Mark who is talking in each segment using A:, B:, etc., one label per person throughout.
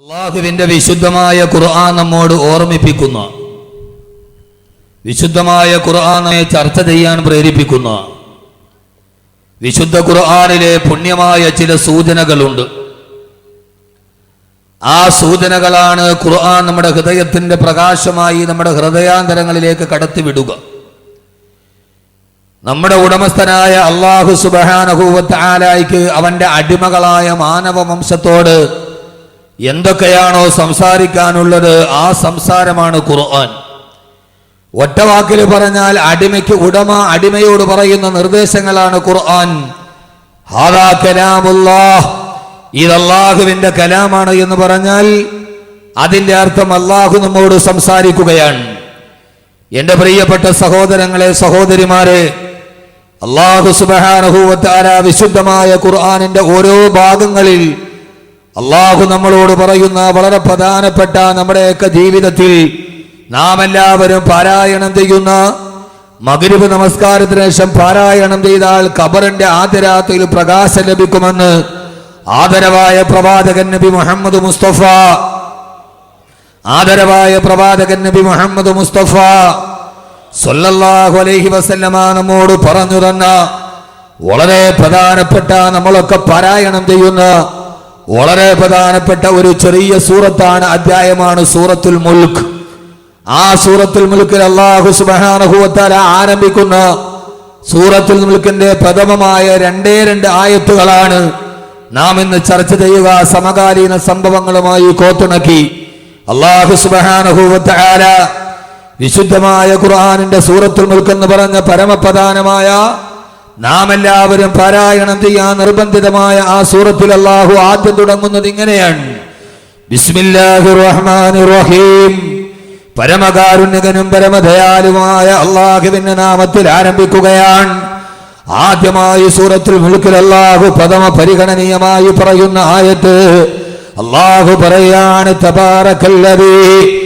A: അള്ളാഹുവിന്റെ വിശുദ്ധമായ ഖുർആൻ നമ്മോട് ഓർമ്മിപ്പിക്കുന്ന വിശുദ്ധമായ ഖുർആനെ ചർച്ച ചെയ്യാൻ പ്രേരിപ്പിക്കുന്ന വിശുദ്ധ ഖുർആനിലെ പുണ്യമായ ചില സൂചനകളുണ്ട്. ആ സൂചനകളാണ് ഖുർആൻ നമ്മുടെ ഹൃദയത്തിന്റെ പ്രകാശമായി നമ്മുടെ ഹൃദയാന്തരങ്ങളിലേക്ക് കടത്തിവിടുക. നമ്മുടെ ഉടമസ്ഥനായ അള്ളാഹു സുബഹാനഹൂവത്ത് ആലായിക്ക് അവന്റെ അടിമകളായ മാനവ വംശത്തോട് എന്തൊക്കെയാണോ സംസാരിക്കാനുള്ളത് ആ സംസാരമാണ് ഖുർആൻ. ഒറ്റ വാക്കിൽ പറഞ്ഞാൽ അടിമയ്ക്ക് ഉടമ അടിമയോട് പറയുന്ന നിർദ്ദേശങ്ങളാണ് ഖുർആൻ. ഹാദാ ഇത് അള്ളാഹുവിന്റെ കലാമാണ് എന്ന് പറഞ്ഞാൽ അതിന്റെ അർത്ഥം അള്ളാഹു നമ്മോട് സംസാരിക്കുകയാണ്. എന്റെ പ്രിയപ്പെട്ട സഹോദരങ്ങളെ സഹോദരിമാരെ അള്ളാഹു സുബഹാനഹൂവത്താര വിശുദ്ധമായ ഖുർആാനിന്റെ ഓരോ ഭാഗങ്ങളിൽ അള്ളാഹു നമ്മളോട് പറയുന്ന വളരെ പ്രധാനപ്പെട്ട നമ്മുടെയൊക്കെ ജീവിതത്തിൽ നാം എല്ലാവരും പാരായണം ചെയ്യുന്ന മകരുവ് നമസ്കാരത്തിന് ശേഷം പാരായണം ചെയ്താൽ ഖബറിന്റെ ആദ്യ രാത്രിയിൽ പ്രകാശം ലഭിക്കുമെന്ന് ആദരവായ പ്രവാചകൻ നബി മുഹമ്മദ് മുസ്തഫ ആദരവായ പ്രവാചകൻ നബി മുഹമ്മദ് മുസ്തഫ സൊല്ലാഹു അലൈഹി വസല്ലമ നമ്മോട് പറഞ്ഞു തന്ന വളരെ പ്രധാനപ്പെട്ട നമ്മളൊക്കെ പാരായണം ചെയ്യുന്ന വളരെ പ്രധാനപ്പെട്ട ഒരു ചെറിയ സൂറത്താണ് അധ്യായമാണ് സൂറത്തുൽ മുൽക്ക്. ആ സൂറത്തുൽ മുൽക്കിൽ അള്ളാഹു സുബാനഹുവത്താല ആരംഭിക്കുന്ന സൂറത്തുൽ മുൽക്കിന്റെ പ്രഥമമായ രണ്ടേ രണ്ട് ആയത്തുകളാണ് നാം ഇന്ന് ചർച്ച ചെയ്യുക സമകാലീന സംഭവങ്ങളുമായി കോത്തിണക്കി. അള്ളാഹു സുബാനഹുവത്താല വിശുദ്ധമായ ഖുർആാനിന്റെ സൂറത്തുൽ മുൽക്ക് എന്ന് പറഞ്ഞ പരമപ്രധാനമായ നാം എല്ലാവരും പാരായണം ചെയ്യാൻ നിർബന്ധിതമായ ആ സൂറത്തിൽ അള്ളാഹു ആദ്യം തുടങ്ങുന്നത് ഇങ്ങനെയാണ്. റഹീം പരമകാരുണ്യകനും പരമദയാലുമായ അള്ളാഹുവിന്റെ നാമത്തിൽ ആരംഭിക്കുകയാണ്. ആദ്യമായി സൂറത്തിൽ മുഴുക്കിൽ അള്ളാഹു പ്രഥമ പരിഗണനീയമായി പറയുന്ന ആയത്ത് അള്ളാഹു പറയാണ് തബാറക്കല്ലതീ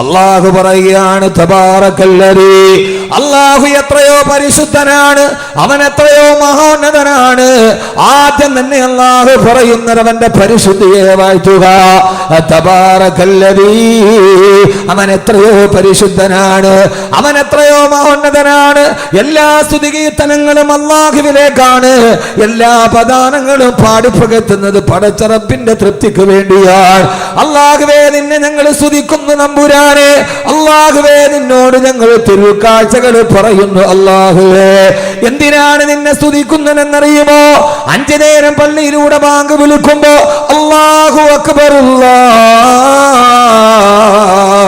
A: അള്ളാഹു പറയുകയാണ് അള്ളാഹു എത്രയോ പരിശുദ്ധനാണ് അവൻ എത്രയോ മഹോന്നതനാണ്. ആദ്യം തന്നെ അള്ളാഹു പറയുന്നത് അവന്റെ പരിശുദ്ധിയെ വാഴ്ത്തുക അവൻ എത്രയോ പരിശുദ്ധനാണ് അവൻ എത്രയോ മഹോന്നതനാണ്. എല്ലാ സ്തുതികീർത്തനങ്ങളും അള്ളാഹുവിലേക്കാണ്. എല്ലാ പദാനങ്ങളും പാടിപ്പകത്തുന്നത് പടച്ചറപ്പിന്റെ തൃപ്തിക്ക് വേണ്ടിയാണ്. അള്ളാഹുവേ നിന്നെ ഞങ്ങൾ സ്തുതിക്കുന്നു നമ്പുരാ. തമ്പുരാനെ അള്ളാഹുവേ നിന്നോട് ഞങ്ങൾ തിരുക്കാഴ്ചകൾ പറയുന്നു അള്ളാഹുവേ. എന്തിനാണ് നിന്നെ സ്തുതിക്കുന്നതെന്നറിയുമോ? അഞ്ചു നേരം പള്ളിയിലൂടെ ബാങ്ക് വിളിക്കുമ്പോ അള്ളാഹു അക്ബർ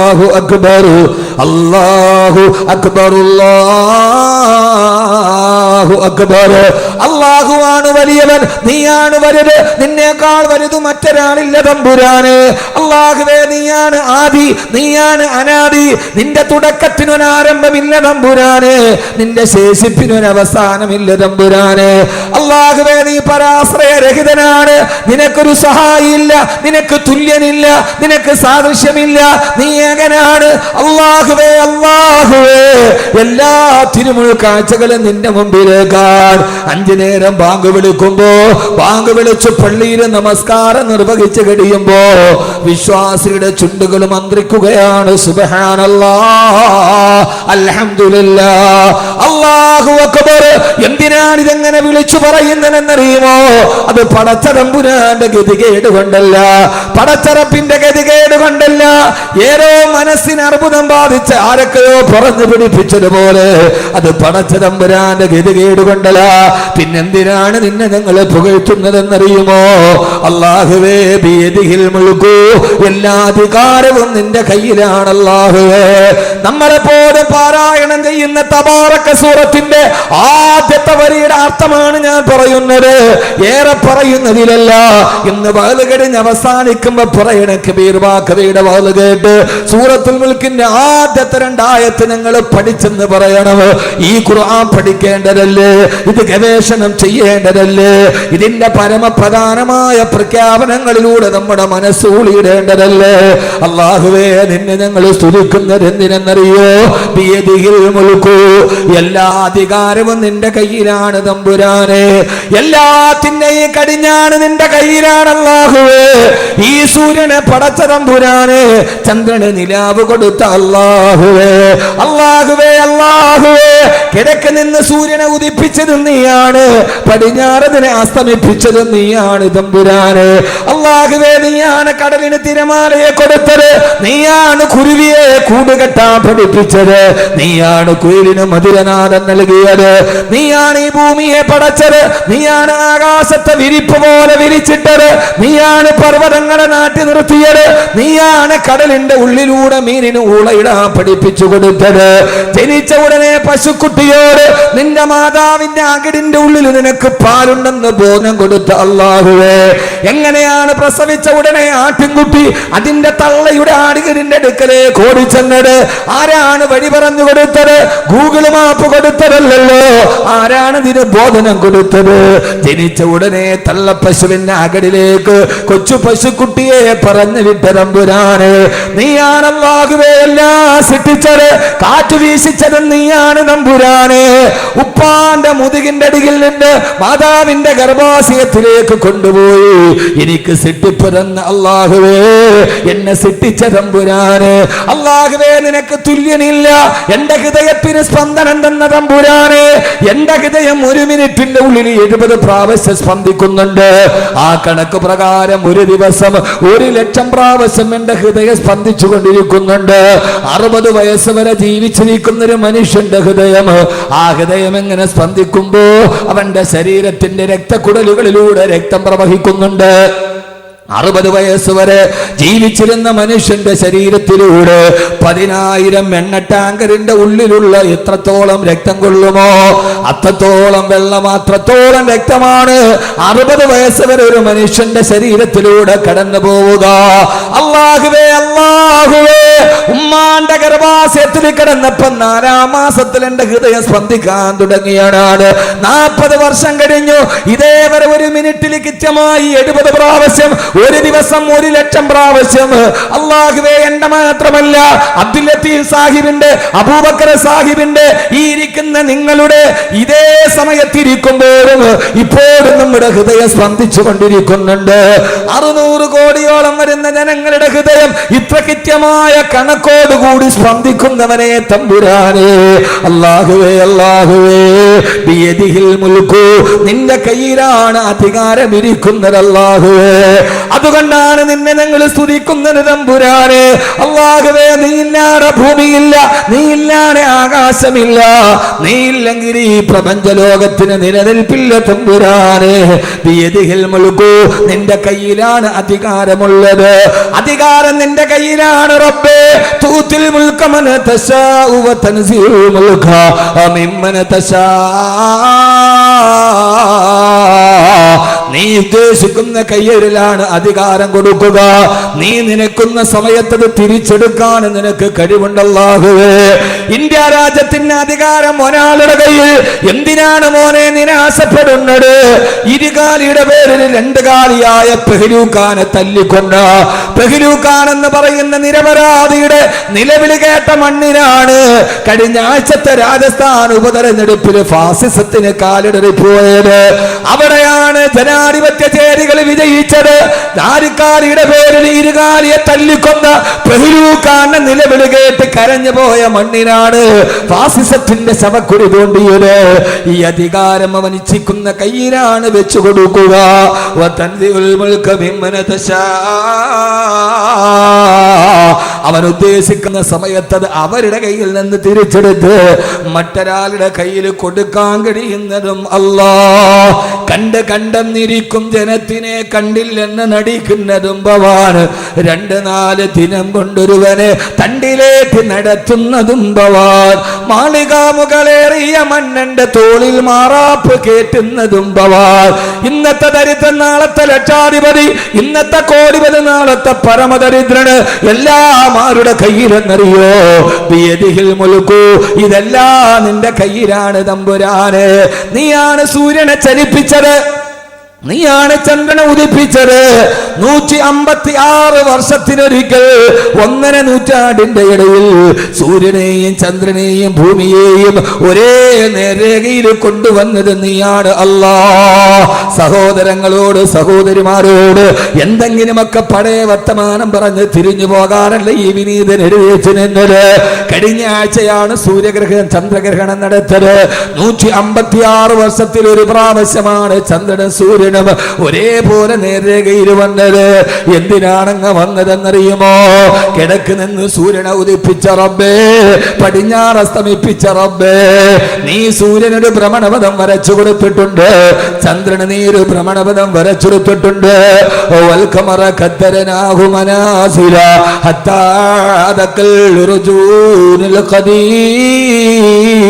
A: അല്ലാഹു അക്ബർ അല്ലാഹു അക്ബർ അല്ലാഹു അക്ബർ അള്ളാഹുവാണ് വലിയവൻ. നീയാണ് വലുത്. നിന്നേക്കാൾ വലുത് മറ്റൊരാളില്ല തമ്പുരാന്. അള്ളാഹുവേ നീയാണ് ആദി. നീയാണ് അനാദി. നിന്റെ തുടക്കത്തിനൊരാരംഭമില്ല തമ്പുരാന്. നിന്റെ ശേഷിപ്പിനൊരവസാനമില്ല തമ്പുരാന്. അള്ളാഹുവേ നീ പരാശ്രയരഹിതനാണ്. നിനക്കൊരു സഹായില്ല നിനക്ക് തുല്യനില്ല. നിനക്ക് സാദൃശ്യമില്ല. നീ ഏകനാണ്. അള്ളാഹുവേ അള്ളാഹുവേ എല്ലാ തിരുമുഴു കാഴ്ചകളും നിന്റെ മുമ്പിലേക്കാണ് അഞ്ചു നേരം ബാങ്ക് വിളിക്കുമ്പോ ബാങ്ക് വിളിച്ച് പള്ളിയിൽ നമസ്കാരം നിർവഹിച്ച് കഴിയുമ്പോ വിശ്വാസിയുടെ ചുണ്ടുകൾ മന്ത്രിക്കുകയാണ്. സുബഹാനല്ലാ. അല്ലാഹു അക്ബർ. എന്തിനാണ് ഇതെങ്ങനെ വിളിച്ചു പറയുന്നതെന്നറിയുമോ? അത് പടച്ചതമ്പുരാന്റെ ഗതികേട് കൊണ്ടല്ല. പടച്ചറപ്പിന്റെ ഗതികേട് കൊണ്ടല്ല. ഏതോ മനസ്സിന് അർബുദം ബാധിച്ച് ആരൊക്കെയോ പറഞ്ഞു പിടിപ്പിച്ചതുപോലെ അത് പടച്ചതമ്പുരാന്റെ ഗതികേട് കൊണ്ടല്ല പിന്നെന്തിനാണ് നിന്നെ ഞങ്ങൾ പുകഴ്ത്തുന്നതെന്നറിയുമോ? അള്ളാഹുവേ മുഴുക്കൂ എല്ലാ അധികാരവും നിന്റെ കയ്യിലാണ് അള്ളാഹുവേ നമ്മളെ പോലെ
B: പാരായണം ചെയ്യുന്ന തബാറക്ക സൂറത്തിന്റെ ആദ്യത്തെ വരിയുടെ അർത്ഥമാണ് ഞാൻ പറയുന്നത്. ഏറെ പറയുന്നതിലല്ല ഇന്ന് വകൽ കഴിഞ്ഞ് അവസാനിക്കുമ്പോ പറയണ കബീർവാക്കവയുടെ വകൽ കേട്ട് സൂറത്തുൽ മുൽക്കിന്റെ ആദ്യത്തെ രണ്ടായത്ത് ഞങ്ങൾ പഠിച്ചെന്ന് പറയണം. ഈ ഖുർആൻ പഠിക്കേണ്ടതല്ലേ. ഇത് ഗവേഷണം ചെയ്യേണ്ടതല്ലേ? ഇതിന്റെ പരമപ്രധാനമായ പ്രഖ്യാപനങ്ങളിലൂടെ നമ്മുടെ മനസ്സ് മനസ്സൂളിയിടേണ്ടതല്ലേ അള്ളാഹുവേ നിന്നെ ഞങ്ങൾ സ്തുതിക്കുന്നത് എന്തിനെന്നറിയോ? മുഴുക്കൂ എല്ലാ അധികാരവും നിന്റെ കയ്യിലാണ് തമ്പുരാനെ. എല്ലാത്തിന്റെയും കടിഞ്ഞാണ് നിന്റെ കയ്യിലാണ് അള്ളാഹുവേ. ഈ സൂര്യനെ പടച്ച തമ്പുരാനെ ചന്ദ്രന് നിലാവ് കൊടുത്ത അള്ളാഹുവേ. അള്ളാഹുവേ അള്ളാഹുവേ കിഴക്ക് നിന്ന് സൂര്യനെ ഉദിപ്പിച്ചത് നീയാണ്. പടിഞ്ഞാറതിനെ അസ്തമിപ്പിച്ചത് നീയാണ് തമ്പുരാന്. അള്ളാഹുവേ നീയാണ് കടലിന് തിരമാലയെ കൊടുത്തത്. നീയാണ് കുരുവിയെ കൂടുകെട്ടാൻ പഠിപ്പിച്ചത്. നീയാണ് കുയിലിന് മധുരനാഥം നൽകിയത്. നീയാണ് ഈ ഭൂമിയെ പടച്ചത്. നീയാണ് ആകാശത്തെ വിരിപ്പ് പോലെ വിരിച്ചിട്ടത്. നീയാണ് പർവതങ്ങളെ നാട്ടി നിർത്തിയത്. നീയാണ് കടലിന്റെ ഉള്ളിലൂടെ മീനിന് ഊളയിടാൻ പഠിപ്പിച്ചു കൊടുത്തത്. ജനിച്ച ഉടനെ പശുക്കുട്ടിയോട് നിന്റെ മാതാവിന്റെ അകിടിന്റെ ഉള്ളിൽ നിനക്ക് പാലുണ്ടെന്ന് ബോധം കൊടുത്ത അള്ളാഹുവേ. എങ്ങനെയാണ് പ്രസവിച്ച ഉടനെ ആട്ടിൻകുട്ടി അതിന്റെ തള്ളയുടെ ആടുകരിന്റെ അടുക്കലേക്ക് ഓടിച്ചെന്നത്? ആരാണ് വഴി പറഞ്ഞു കൊടുത്തത്? ഗൂഗിൾ മാപ്പ് കൊടുത്തതല്ലല്ലോ. ആരാണ് ഇതിന് ബോധനം കൊടുത്തത്? ജനിച്ച ഉടനെ തള്ള പശുവിന്റെ അകടിലേക്ക് കൊച്ചു പശുക്കുട്ടിയെ പറഞ്ഞു വിട്ട തമ്പുരാന് നീയാണ് അല്ലാഹുവേ എല്ലാം സൃഷ്ടിച്ചത്. കാറ്റ് വീശിച്ചത് നീയാണ് തമ്പുരാന് ഉപ്പാന്റെ മുതുകിന്റെ അടിയിൽ നിന്ന് മാതാവിന്റെ ഗർഭാശയത്തിലേക്ക് കൊണ്ടുപോയി. എനിക്ക് സിട്ടിപ്പിറന്ന അള്ളാഹുവേ എന്നെ സിട്ടിച്ച തമ്പുരാന്. അള്ളാഹുവേ നിനക്ക് തുല്യനില്ല. എന്റെ ഹൃദയത്തിന് സ്പന്ദനം തന്ന തമ്പുരാന്. എന്റെ ഹൃദയം ഒരു മിനിറ്റിന്റെ ഉള്ളിൽ എഴുപത് പ്രാവശ്യം സ്പന്ദിക്കുന്നുണ്ട്. ആ കണക്ക് പ്രകാരം ഒരു ദിവസം ഒരു ലക്ഷം പ്രാവശ്യം എന്റെ ഹൃദയം സ്പന്ദിച്ചു കൊണ്ടിരിക്കുന്നുണ്ട് അറുപത് വയസ്സ് വരെ ജീവിച്ചിരിക്കുന്ന ഒരു മനുഷ്യന്റെ ഹൃദയം ആ ഹൃദയം എങ്ങനെ സ്പന്ദിക്കുമ്പോ അവന്റെ ശരീരത്തിന്റെ രക്തക്കുടലുകളിലൂടെ രക്തം പ്രവഹിക്കുന്നുണ്ട്? അറുപത് വയസ്സ് വരെ ജീവിച്ചിരുന്ന മനുഷ്യന്റെ ശരീരത്തിലൂടെ പതിനായിരം എണ്ണ ടാങ്കറിന്റെ ഉള്ളിലുള്ള എത്രത്തോളം രക്തം കൊള്ളുമോ അത്രത്തോളം വെള്ളം അത്രത്തോളം രക്തമാണ്. അറുപത് വയസ്സ് വരെ ഒരു മനുഷ്യന്റെ ശരീരത്തിലൂടെ കടന്നു പോവുക. അള്ളാഹുവേ അള്ളാഹുവേ ഉമ്മാന്റെ ഗർഭാശയത്തിൽ കിടന്നപ്പം നാലാം മാസത്തിൽ എന്റെ ഹൃദയം സ്പന്ദിക്കാൻ തുടങ്ങിയാണ് നാൽപ്പത് വർഷം കഴിഞ്ഞു. ഇതേവരെ ഒരു മിനിറ്റിൽ കൃത്യമായി എഴുപത് പ്രാവശ്യം ഒരു ദിവസം ഒരു ലക്ഷം പ്രാവശ്യം അള്ളാഹുവേ എന്റെ മാത്രമല്ല അബ്ദുൽ സാഹിബിന്റെ അബൂബക്കർ സാഹിബിന്റെ ഈ ഇരിക്കുന്ന നിങ്ങളുടെ ഇതേ സമയത്തിരിക്കുമ്പോഴും ഇപ്പോഴും നമ്മുടെ ഹൃദയം സ്പന്ദിച്ചു കൊണ്ടിരിക്കുന്നുണ്ട് അറുനൂറ് കോടിയോളം വരുന്ന ജനങ്ങളുടെ ഹൃദയം ഇത്ര കൃത്യമായ കണക്കോടുകൂടി സ്പന്ദിക്കുന്നവനെ തമ്പുരാനെ. അള്ളാഹുവേ മുൽക്കു നിന്റെ കയ്യിലാണ് അധികാരം ഇരിക്കുന്നത് അതുകൊണ്ടാണ് നിന്നെ ഞങ്ങൾ സ്തുതിക്കുന്നത് തമ്പുരാനെ. അള്ളാഹുവേ നീ ഇല്ലാതെ ഭൂമിയില്ല നീ ഇല്ലാതെ ആകാശമില്ല. നീ ഇല്ലെങ്കിൽ ഈ പ്രപഞ്ച ലോകത്തിന് നിലനിൽപ്പില്ല തമ്പുരാനെ. മുഴുകൂ നിന്റെ കയ്യിലാണ് അധികാരമുള്ളത്. അധികാരം നിന്റെ കയ്യിലാണ് റബ്ബേ. തൂത്തിൽ മുൽക്കമന മിമ്മന തശാ നീ ഉദ്ദേശിക്കുന്ന കയ്യരിലാണ് അധികാരം കൊടുക്കുക. നീ നിനക്കുന്ന സമയത്തത് തിരിച്ചെടുക്കാൻ നിനക്ക് കഴിവുണ്ടല്ലാഹുവേ. ഇന്ത്യ രാജ്യത്തിന്റെ അധികാരം ഒരാളുടെ കയ്യിൽ. എന്തിനാണ് മോനെ നിരാശപ്പെടുന്നത് ഇരുകാലിയുടെ പേരിൽ രണ്ട് കാലിയായ പെഹ്ലൂഖാനെ തല്ലിക്കൊണ്ട് പെഹ്ലൂഖാൻ എന്ന് പറയുന്ന നിരപരാധിയുടെ നിലവിളി കേട്ട മണ്ണിനാണ് കഴിഞ്ഞ ആഴ്ചത്തെ രാജസ്ഥാൻ ഉപതെരഞ്ഞെടുപ്പിൽ ഫാസിസത്തിന് കാലിടറി പോയത് അവിടെയാണ് ജനാധിപത്യ ചേരികൾ വിജയിച്ചത് നാരിക്കാരിയുടെ പേരിൽ ഇരുകാലിയെ തല്ലിക്കൊന്ന പെഹ്ലൂഖാന്റെ നിലവിളി കേട്ട് കരഞ്ഞു പോയ മണ്ണിനാണ് ഫാസിസത്തിന്റെ ശവക്കുടി തോണ്ടിയത്. ഈ അധികാരം അവൻ ഇച്ഛിക്കുന്ന കയ്യിലാണ് വെച്ചു കൊടുക്കുക. വതൻസിഉൽ മുൽക മിമ്മന തശാ അവൻ ഉദ്ദേശിക്കുന്ന സമയത്ത് അത് അവരുടെ കയ്യിൽ നിന്ന് തിരിച്ചെടുത്ത് മറ്റൊരാളുടെ കയ്യിൽ കൊടുക്കാൻ കഴിയുന്നതും അല്ലാ കണ്ട് കണ്ടെന്നിരിക്കും ജനത്തിനെ കണ്ടില്ലെന്ന് നടിക്കുന്നതും ഭവാൻ. രണ്ട് നാല് ദിനം കൊണ്ടൊരുവനെ തണ്ടിലേക്ക് നടത്തുന്നതും ഭവാൻ. മാളികാമുകളേറിയ മണ്ണന്റെ തോളിൽ മാറാപ്പ് കേറ്റുന്നതും ഭവാൻ. ഇന്നത്തെ ദരിദ്രൻ നാളത്തെ ലക്ഷാധിപതി ഇന്നത്തെ കോടിപതി നാളത്തെ പരമദരിദ്രന് എല്ലാം ആരുടെ കയ്യിലെന്നറിയോ? മുലുക്കു ഇതെല്ലാം നിന്റെ കയ്യിലാണ് തമ്പുരാന്. നീയാണ് സൂര്യനെ ചലിപ്പിച്ചത്. നീയാണ് ചന്ദ്രനെ ഉദിപ്പിച്ചത്. നൂറ്റി അമ്പത്തി ആറ് വർഷത്തിനൊരിക്കൽ ഒന്നര നൂറ്റാണ്ടിന്റെ ഇടയിൽ സൂര്യനെയും ചന്ദ്രനെയും ഭൂമിയെയും ഒരേ നേരേഖയിൽ കൊണ്ടുവന്നത് നീയാണ് അല്ലാ. സഹോദരങ്ങളോട് സഹോദരിമാരോട് എന്തെങ്കിലുമൊക്കെ പഴയ വർത്തമാനം പറഞ്ഞ് തിരിഞ്ഞു പോകാനല്ല ഈ വിനീതൻ എഴുതിച്ചു നിന്നത്? കഴിഞ്ഞ ആഴ്ചയാണ് സൂര്യഗ്രഹണം ചന്ദ്രഗ്രഹണം നടത്തത്. നൂറ്റി അമ്പത്തി ആറ് വർഷത്തിൽ ഒരു പ്രാവശ്യമാണ് ചന്ദ്രനും സൂര്യനും ഒരേപോലെ നേരേഖയിൽ വന്നത് എന്തിനാണങ്ങ് വന്നതെന്നറിയുമോ? കിഴക്ക് നിന്ന് സൂര്യനെ ഉദിപ്പിച്ച റബ്ബേ പടിഞ്ഞാറ് അസ്തമിപ്പിച്ച റബ്ബേ നീ സൂര്യനൊരു ഭ്രമണപഥം വരച്ചു കൊടുത്തിട്ടുണ്ട്. ചന്ദ്രന് നീ ഒരു ഭ്രമണപഥം വരച്ചെടുത്തിട്ടുണ്ട് വൽക്കമറ കത്തരനാഹുമനാസില ഹത്താതക്കൽ ഖദീം